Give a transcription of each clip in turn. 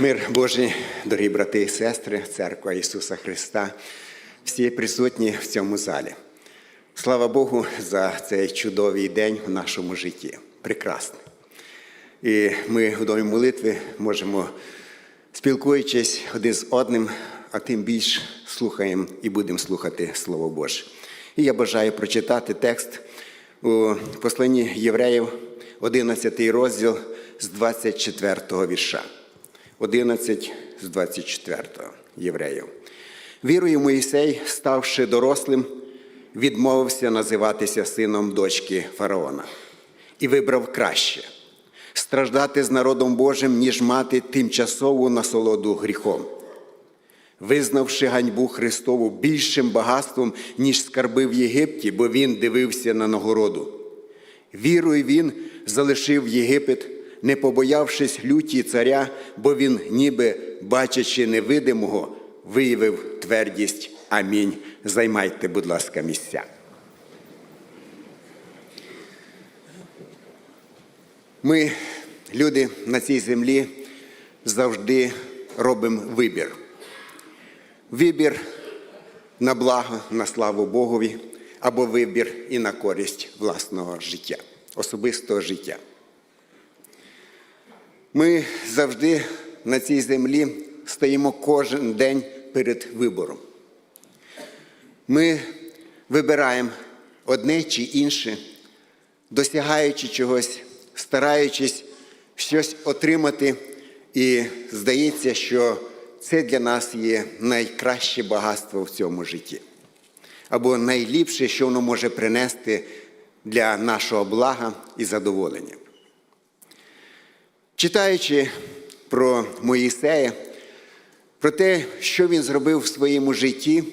Мир Божий, дорогі брати і сестри, церква Ісуса Христа, всі присутні в цьому залі. Слава Богу за цей чудовий день у нашому житті. Прекрасний. І ми в домі молитви можемо, спілкуючись один з одним, а тим більш слухаємо і будемо слухати Слово Боже. І я бажаю прочитати текст у посланні Євреїв, 11 розділ з 24 вірша. 11 з 24 євреїв. Вірою Моїсей, ставши дорослим, відмовився називатися сином дочки фараона і вибрав краще страждати з народом Божим, ніж мати тимчасову насолоду гріхом. Визнавши ганьбу Христову більшим багатством, ніж скарби в Єгипті, бо він дивився на нагороду. Вірою він залишив Єгипет, не побоявшись люті царя, бо він, ніби бачачи невидимого, виявив твердість. Амінь. Займайте, будь ласка, місця. Ми, люди на цій землі, завжди робимо вибір. Вибір на благо, на славу Богові, або вибір і на користь власного життя, особистого життя. Ми завжди на цій землі стоїмо кожен день перед вибором. Ми вибираємо одне чи інше, досягаючи чогось, стараючись щось отримати, і здається, що це для нас є найкраще багатство в цьому житті. Або найліпше, що воно може принести для нашого блага і задоволення. Читаючи про Моїсея, про те, що він зробив в своєму житті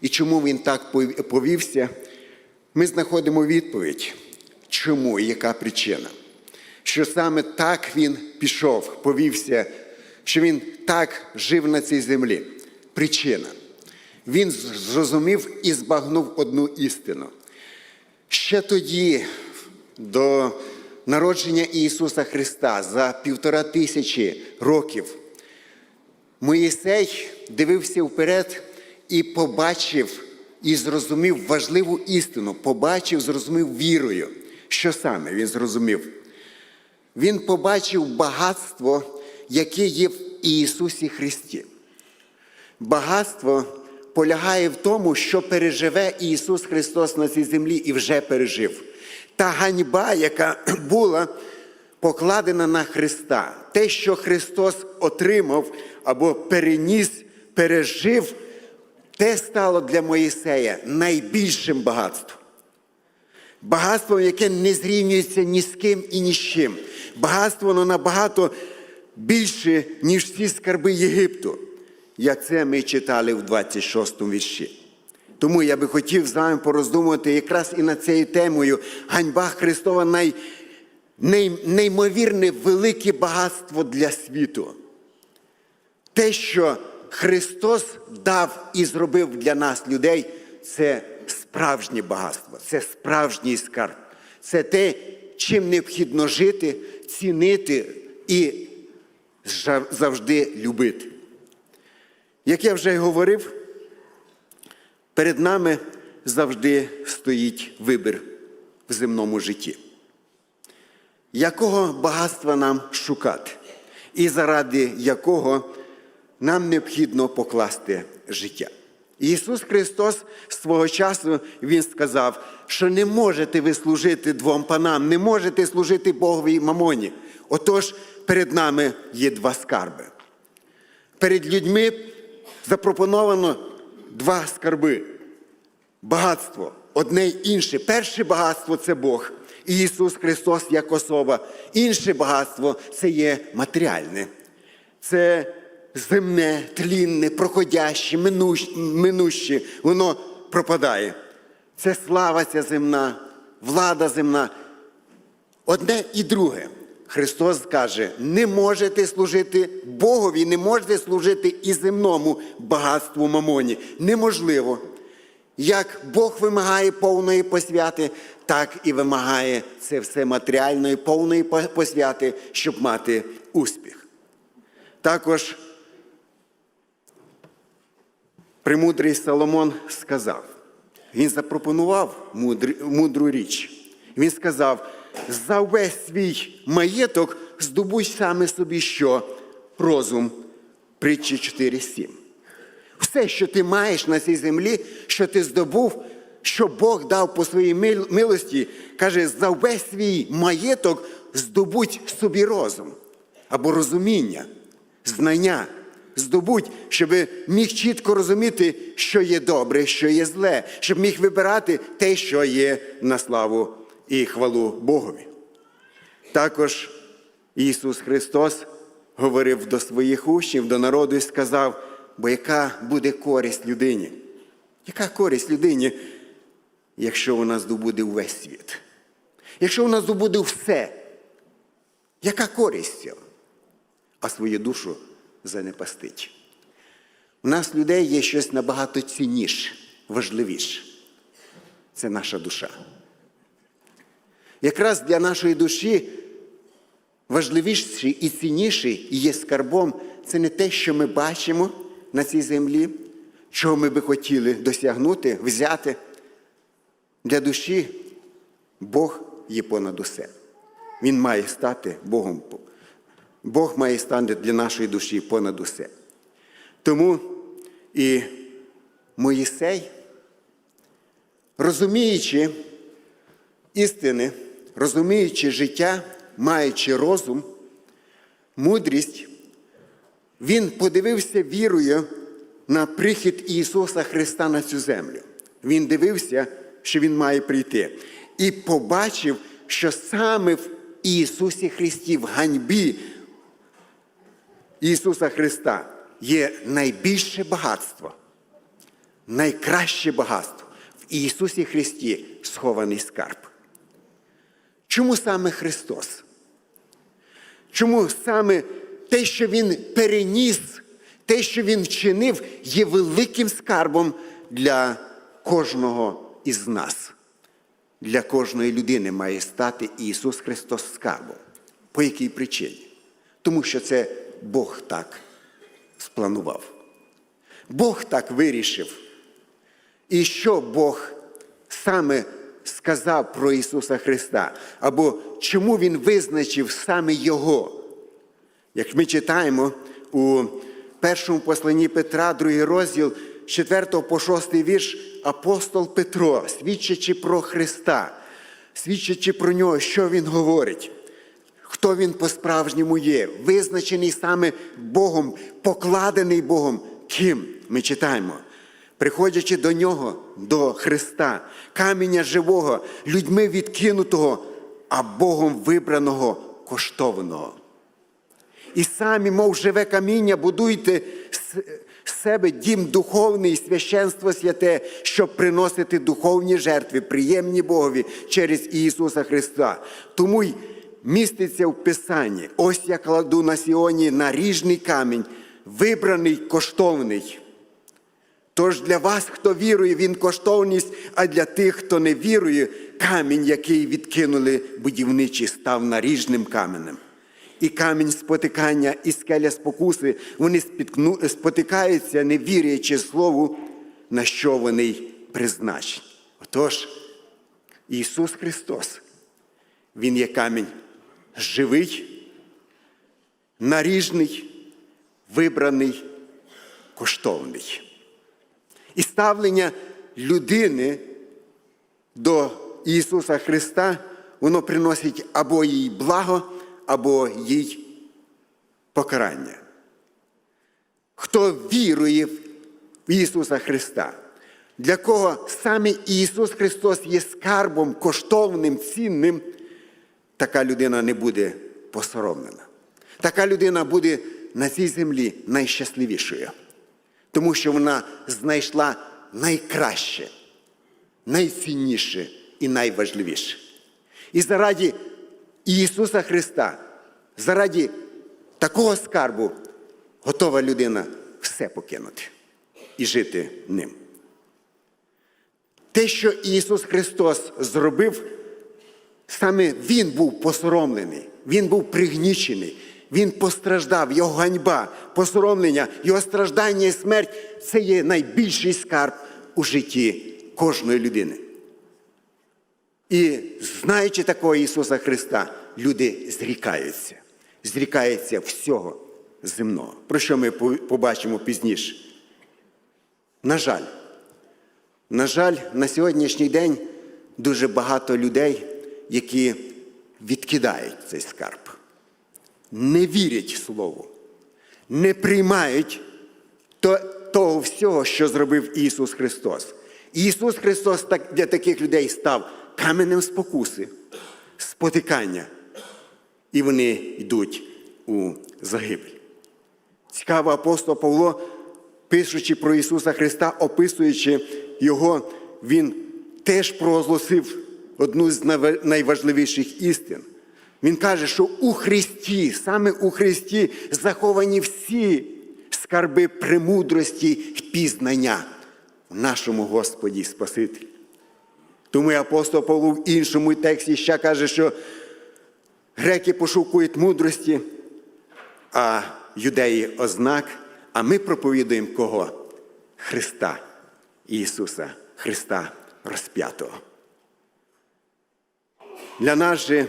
і чому він так повівся, ми знаходимо відповідь, чому і яка причина. Що саме так він пішов, повівся, що він так жив на цій землі. Причина. Він зрозумів і збагнув одну істину. Ще тоді, до народження Ісуса Христа за півтора тисячі років, Моїсей дивився вперед і побачив і зрозумів важливу істину, побачив, зрозумів вірою. Що саме він зрозумів? Він побачив багатство, яке є в Ісусі Христі. Багатство полягає в тому, що переживе Ісус Христос на цій землі і вже пережив. Та ганьба, яка була покладена на Христа, те, що Христос отримав або переніс, пережив, те стало для Моїсея найбільшим багатством. Багатство, яке не зрівнюється ні з ким і ні з чим. Багатство воно набагато більше, ніж всі скарби Єгипту, як це ми читали в 26 му вірші. Тому я би хотів з вами пороздумувати якраз і над цією темою ганьба Христова най, най, неймовірне велике багатство для світу. Те, що Христос дав і зробив для нас людей, це справжнє багатство, це справжній скарб. Це те, чим необхідно жити, цінити і завжди любити. Як я вже говорив, перед нами завжди стоїть вибір в земному житті. Якого багатства нам шукати, і заради якого нам необхідно покласти життя? Ісус Христос свого часу Він сказав, що не можете ви служити двом панам, не можете служити Богові і мамоні. Отож, перед нами є два скарби. Перед людьми запропоновано два скарби. Багатство, одне й інше. Перше багатство це Бог. Ісус Христос як особа. Інше багатство це є матеріальне. Це земне, тлінне, проходяще, минуще, воно пропадає. Це слава ця земна, влада земна. Одне і друге. Христос каже, не можете служити Богові, не можете служити і земному багатству мамоні. Неможливо. Як Бог вимагає повної посвяти, так і вимагає це все матеріальної, повної посвяти, щоб мати успіх. Також премудрий Соломон сказав, він запропонував мудру річ. Він сказав: за весь свій маєток здобудь саме собі що? Розум. Притчі 4.7. Все, що ти маєш на цій землі, що ти здобув, що Бог дав по своїй милості, каже, за весь свій маєток здобудь собі розум або розуміння, знання. Здобудь, щоб міг чітко розуміти, що є добре, що є зле, щоб міг вибирати те, що є на славу і хвалу Богові. Також Ісус Христос говорив до своїх учнів, до народу і сказав, бо яка буде користь людині? Яка користь людині, якщо вона здобуде увесь світ? Якщо вона здобуде все, яка користь цього? А свою душу занепастить. У нас людей є щось набагато цінніше, важливіше. Це наша душа. Якраз для нашої душі важливіший і цінніший є скарбом це не те, що ми бачимо на цій землі, чого ми би хотіли досягнути, взяти. Для душі Бог є понад усе. Він має стати Богом. Бог має стати для нашої душі понад усе. Тому і Моїсей, розуміючи істини, розуміючи життя, маючи розум, мудрість, він подивився вірою на прихід Ісуса Христа на цю землю. Він дивився, що Він має прийти, і побачив, що саме в Ісусі Христі, в ганьбі Ісуса Христа є найбільше багатство, найкраще багатство. В Ісусі Христі схований скарб. Чому саме Христос? Чому саме те, що Він переніс, те, що Він вчинив, є великим скарбом для кожного із нас? Для кожної людини має стати Ісус Христос скарбом. По якій причині? Тому що це Бог так спланував. Бог так вирішив. І що Бог саме сказав про Ісуса Христа, або чому Він визначив саме Його? Як ми читаємо у першому посланні Петра, другий розділ, 4 по 6 вірш, апостол Петро, свідчачи про Христа, свідчачи про нього, що він говорить, хто він по-справжньому є, визначений саме Богом, покладений Богом. Ким ми читаємо? Приходячи до нього, до Христа, каменя живого, людьми відкинутого, а Богом вибраного, коштовного. І самі, мов живе каміння, будуйте з себе дім духовний і священство святе, щоб приносити духовні жертви, приємні Богові через Ісуса Христа. Тому й міститься в Писанні. Ось я кладу на Сіоні наріжний камінь, вибраний коштовний. Тож для вас, хто вірує, він коштовність, а для тих, хто не вірує, камінь, який відкинули будівничі, став наріжним каменем. І камінь спотикання, і скеля спокуси, вони спотикаються, не вірячи слову, на що вони призначені. Отож, Ісус Христос, Він є камінь живий, наріжний, вибраний, коштовний. І ставлення людини до Ісуса Христа, воно приносить або їй благо, або їй покарання. Хто вірує в Ісуса Христа, для кого саме Ісус Христос є скарбом коштовним, цінним, така людина не буде посоромлена. Така людина буде на цій землі найщасливішою тому що вона знайшла найкраще, найцінніше і найважливіше. І заради Ісуса Христа, заради такого скарбу готова людина все покинути і жити ним. Те, що Ісус Христос зробив, саме Він був посоромлений, Він був пригнічений, Він постраждав, його ганьба, посоромлення, його страждання і смерть це є найбільший скарб у житті кожної людини. І знаючи такого Ісуса Христа, люди зрікаються, зрікаються всього земного, про що ми побачимо пізніше. На жаль, на жаль, на сьогоднішній день дуже багато людей, які відкидають цей скарб, не вірять Слову, не приймають того всього, що зробив Ісус Христос. Ісус Христос для таких людей став каменем спокуси, спотикання, і вони йдуть у загибель. Цікаво, апостол Павло, пишучи про Ісуса Христа, описуючи Його, він теж проголосив одну з найважливіших істин. Він каже, що у Христі, саме у Христі заховані всі скарби премудрості й пізнання в нашому Господі Спасителі. Тому і апостол Павло в іншому тексті ще каже, що греки пошукують мудрості, а юдеї ознак, а ми проповідуємо кого? Христа, Ісуса, Христа розп'ятого. Для нас же,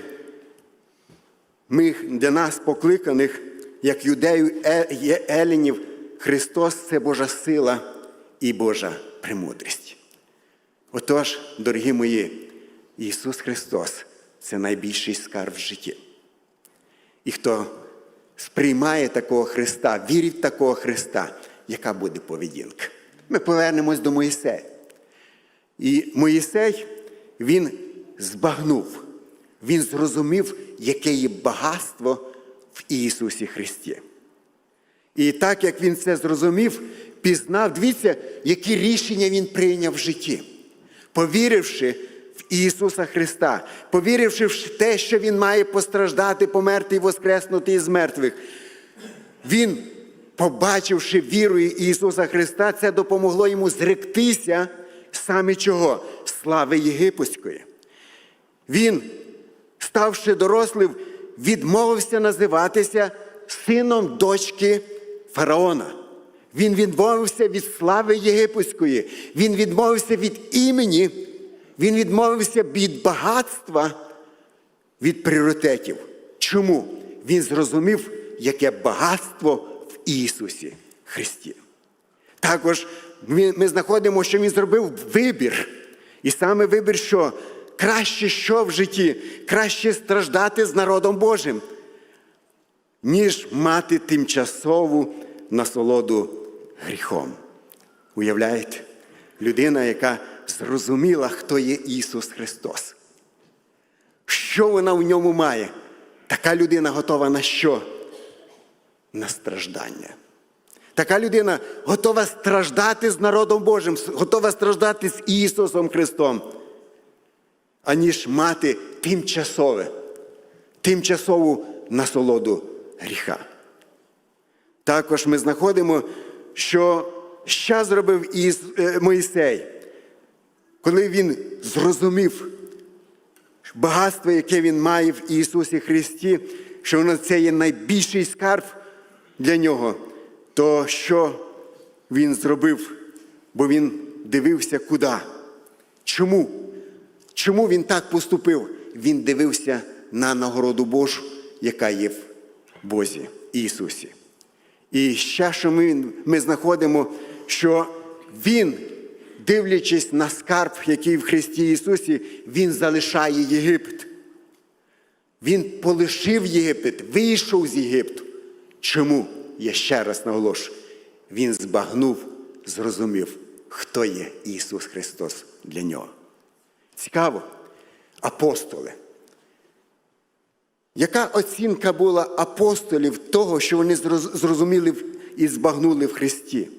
ми, для нас покликаних, як юдею е- Елінів, Христос це Божа сила і Божа премудрість. Отож, дорогі мої, Ісус Христос це найбільший скарб в житті. І хто сприймає такого Христа, вірить в такого Христа, яка буде поведінка? Ми повернемось до Моїсея. І Моїсей, він збагнув, він зрозумів, яке є багатство в Ісусі Христі. І так як він це зрозумів, пізнав, дивіться, які рішення він прийняв в житті, повіривши в Ісуса Христа, повіривши в те, що Він має постраждати, померти і воскреснути із мертвих. Він, побачивши вірою Ісуса Христа, це допомогло йому зректися саме чого? Слави Єгипетської. Він, ставши дорослим, відмовився називатися сином дочки фараона. Він відмовився від слави єгипетської, він відмовився від імені, він відмовився від багатства, від пріоритетів. Чому? Він зрозумів, яке багатство в Ісусі Христі. Також ми, знаходимо, що він зробив вибір. І саме вибір, що краще що в житті, краще страждати з народом Божим, ніж мати тимчасову насолоду гріхом. Уявляєте? Людина, яка зрозуміла, хто є Ісус Христос. Що вона в ньому має? Така людина готова на що? На страждання. Така людина готова страждати з народом Божим, готова страждати з Ісусом Христом, аніж мати тимчасове, тимчасову насолоду гріха. Також ми знаходимо, що що зробив е, Моїсей, коли він зрозумів багатство, яке він має в Ісусі Христі, що воно це є найбільший скарб для нього, то що він зробив? Бо він дивився куди? Чому? Чому він так поступив? Він дивився на нагороду Божу, яка є в Бозі Ісусі. І ще, що ми, ми знаходимо, що Він, дивлячись на скарб, який в Христі Ісусі, Він залишає Єгипет. Він полишив Єгипет, вийшов з Єгипту. Чому? Я ще раз наголошую. Він збагнув, зрозумів, хто є Ісус Христос для нього. Цікаво, апостоли. Яка оцінка була апостолів того, що вони зрозуміли і збагнули в Христі?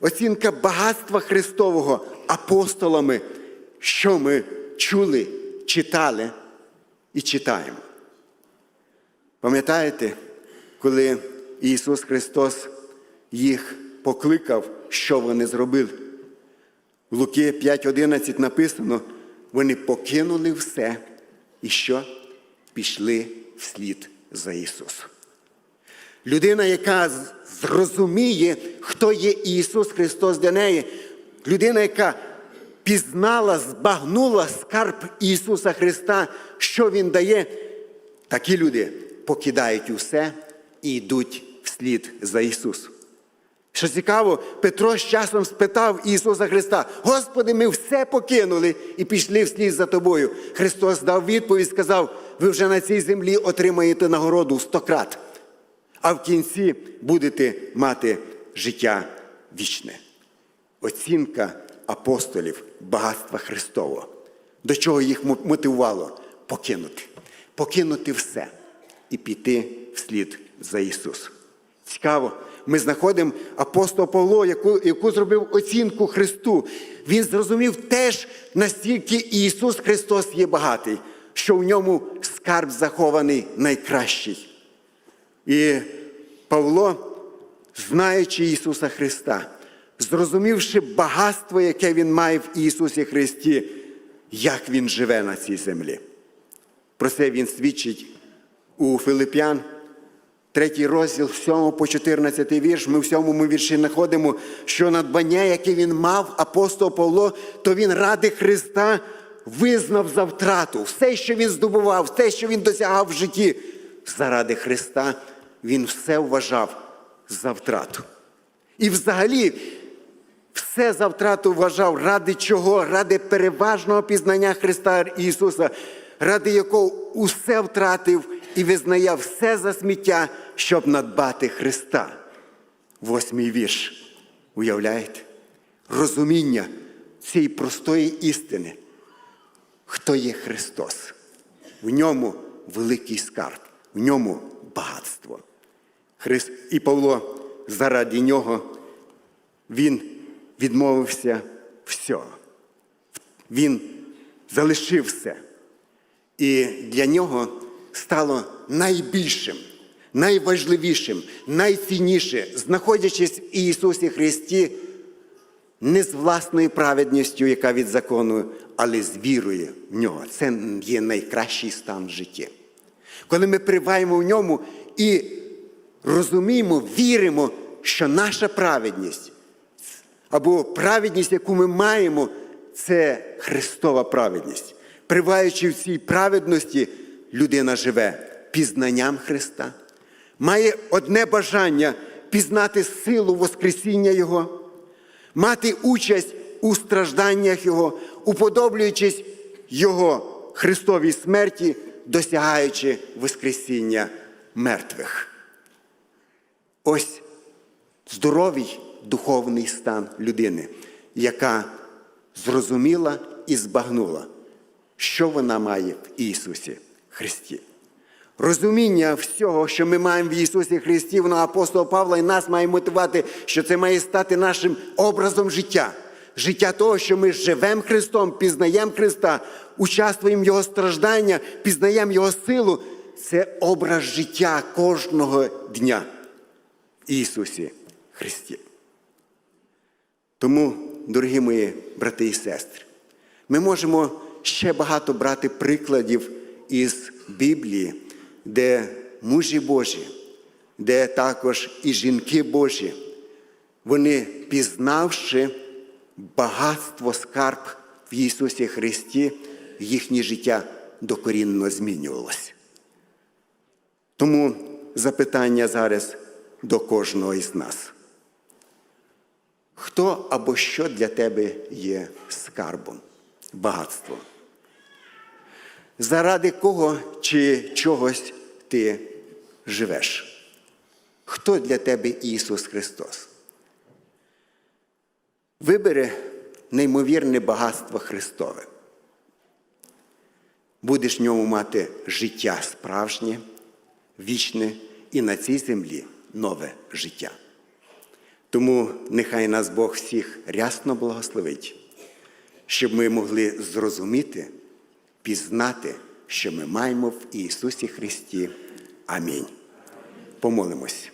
Оцінка багатства Христового апостолами, що ми чули, читали і читаємо. Пам'ятаєте, коли Ісус Христос їх покликав, що вони зробили? В Луки 5.11 написано, вони покинули все і що? Пішли вслід за Ісусом. Людина, яка зрозуміє, хто є Ісус Христос для неї. Людина, яка пізнала, збагнула скарб Ісуса Христа, що Він дає, такі люди покидають усе і йдуть вслід за Ісусом. Що цікаво, Петро з часом спитав Ісуса Христа: Господи, ми все покинули і пішли вслід за тобою. Христос дав відповідь, сказав: ви вже на цій землі отримаєте нагороду в сто крат, а в кінці будете мати життя вічне. Оцінка апостолів багатства Христового. До чого їх мотивувало? Покинути. Покинути все і піти вслід за Ісусом. Цікаво, ми знаходимо апостола Павло, яку, яку зробив оцінку Христу. Він зрозумів теж, настільки Ісус Христос є багатий, що в ньому скарб захований найкращий. І Павло, знаючи Ісуса Христа, зрозумівши багатство, яке Він має в Ісусі Христі, як Він живе на цій землі. Про це він свідчить у Филип'ян, третій розділ, 7 по 14 вірш. Ми в сьомому вірші знаходимо, що надбання, яке він мав, апостол Павло, то він ради Христа визнав за втрату. Все, що він здобував, все, що він досягав в житті, заради Христа він все вважав за втрату. І взагалі все за втрату вважав, ради чого? Ради переважного пізнання Христа Ісуса, ради якого усе втратив і визнає все за сміття, щоб надбати Христа. Восьмий вірш. Уявляєте? Розуміння цієї простої істини. Хто є Христос? В ньому великий скарб, в ньому багатство. Христ і Павло заради нього він відмовився всього. Він залишив все. І для нього стало найбільшим, найважливішим, найцінніше, знаходячись в Ісусі Христі, не з власною праведністю, яка від закону, але з вірою в нього. Це є найкращий стан в житті. Коли ми перебуваємо в ньому і розуміємо, віримо, що наша праведність або праведність, яку ми маємо, це Христова праведність. Приваючи в цій праведності, людина живе пізнанням Христа, має одне бажання пізнати силу Воскресіння Його, мати участь у стражданнях Його, уподоблюючись Його Христовій смерті, досягаючи Воскресіння мертвих. Ось здоровий духовний стан людини, яка зрозуміла і збагнула, що вона має в Ісусі Христі. Розуміння всього, що ми маємо в Ісусі Христі, воно апостола Павла і нас має мотивувати, що це має стати нашим образом життя. Життя того, що ми живемо Христом, пізнаємо Христа, участвуємо в Його страждання, пізнаємо Його силу. Це образ життя кожного дня в Ісусі Христі. Тому, дорогі мої брати і сестри, ми можемо ще багато брати прикладів із Біблії, де мужі Божі, де також і жінки Божі, вони, пізнавши багатство скарб в Ісусі Христі, їхнє життя докорінно змінювалося. Тому запитання зараз до кожного із нас. Хто або що для тебе є скарбом, багатством? Заради кого чи чогось ти живеш? Хто для тебе Ісус Христос? Вибери неймовірне багатство Христове. Будеш в ньому мати життя справжнє, вічне і на цій землі нове життя. Тому нехай нас Бог всіх рясно благословить, щоб ми могли зрозуміти, пізнати, що ми маємо в Ісусі Христі. Амінь. Помолимось.